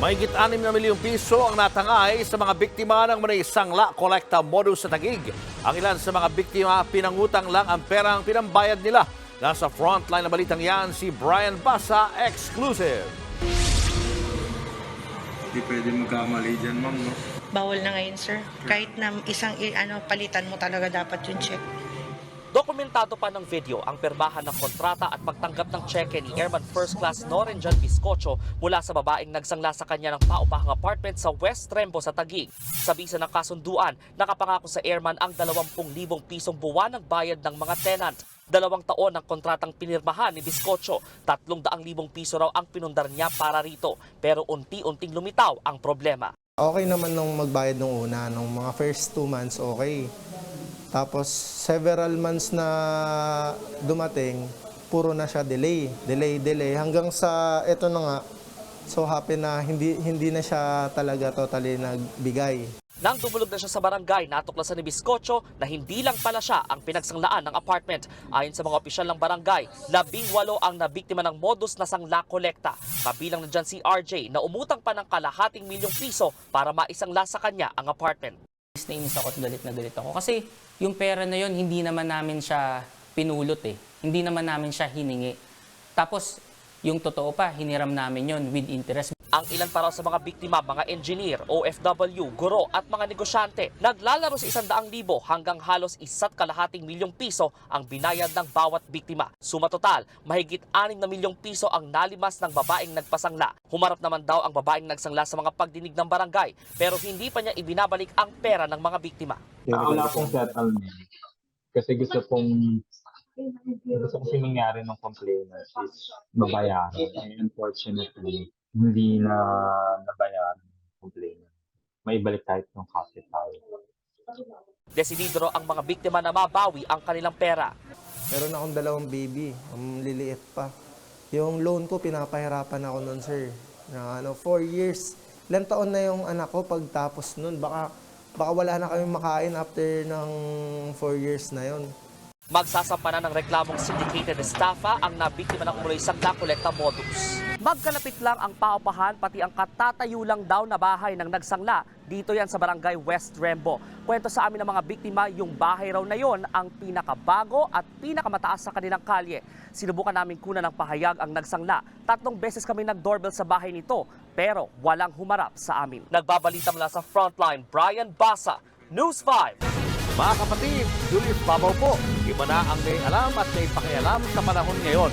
Mahigit 6 na milyong piso ang natangay sa mga biktima ng Manay Sangla Collecta Modus sa Tagig. Ang ilan sa mga biktima pinangutang lang ang perang pinambayad nila. Nasa frontline na balitang yan si Brian Basa, exclusive. Hindi pwede magkamali dyan, ma'am, no? Bawal na ngayon, sir. Kahit na isang ano palitan mo talaga dapat yung check. Dokumentado pa ng video ang permahan ng kontrata at pagtanggap ng cheque ni Airman First Class Norenjan Biscocho mula sa babaeng nagsangla sa kanya ng paupahang apartment sa West Trembo sa Taguig. Sa bisa ng kasunduan, nakapangako sa Airman ang 20,000 pisong buwan ng bayad ng mga tenant. Dalawang taon ang kontratang pinirmahan ni Biscocho. 300,000 piso raw ang pinundar niya para rito. Pero unti-unting lumitaw ang problema. Okay naman nung magbayad nung una, nung mga first two months, okay. Tapos several months na dumating, puro na siya delay, delay, delay. Hanggang sa ito na nga, so happy na hindi, hindi na siya talaga totally nagbigay. Nang dumulog na siya sa barangay, natuklasan ni Biscocho na hindi lang pala siya ang pinagsanglaan ng apartment. Ayon sa mga opisyal ng barangay, labing walo ang nabiktima ng modus na sangla kolekta. Kabilang na dyan si RJ na umutang pa ng kalahating milyong piso para maisangla sa kanya ang apartment. Inis na inis ako at galit na galit ako. Kasi yung pera na yon hindi naman namin siya pinulot eh. Hindi naman namin siya hiningi. Tapos, yung totoo pa, hiniram namin yon with interest. Ang ilan pa raw sa mga biktima, mga engineer, OFW, guro at mga negosyante, naglalaro sa isang daang libo hanggang halos isa't kalahating milyong piso ang binayad ng bawat biktima. Suma total, mahigit 6 na milyong piso ang nalimas ng babaeng nagpasangla. Humarap naman daw ang babaeng nagsangla sa mga pagdinig ng barangay pero hindi pa niya ibinabalik ang pera ng mga biktima. Ah, wala pong settlement. Kasi gusto pong gusto kasi mangyari ng complainant is mabayaran. And unfortunately, hindi na nabayaran ng complainant. May ibalik kahit ng capital. Desidido raw ang mga biktima na mabawi ang kanilang pera. Meron akong dalawang baby, ang liliit pa. Yung loan ko, pinapahirapan ako nun, sir. Na ano, four years. Ilan taon na yung anak ko pagtapos nun. Baka, baka wala na kami makain after ng four years na yon. Magsasampa na ng reklamong syndicated estafa ang nabiktima ng umuloy sa kolekta modus. Magkalapit lang ang paupahan pati ang katatayo lang daw na bahay ng nagsangla. Dito yan sa barangay West Rembo. Kwento sa amin ng mga biktima, yung bahay raw na yon ang pinakabago at pinakamataas sa kanilang kalye. Sinubukan namin kunan ng pahayag ang nagsangla. Tatlong beses kami nag-doorbell sa bahay nito, pero walang humarap sa amin. Nagbabalita mula sa frontline, Brian Basa, News 5. Mga kapatid, Julius Babaw po. Iba na ang may alam at may pakialam sa panahon ngayon.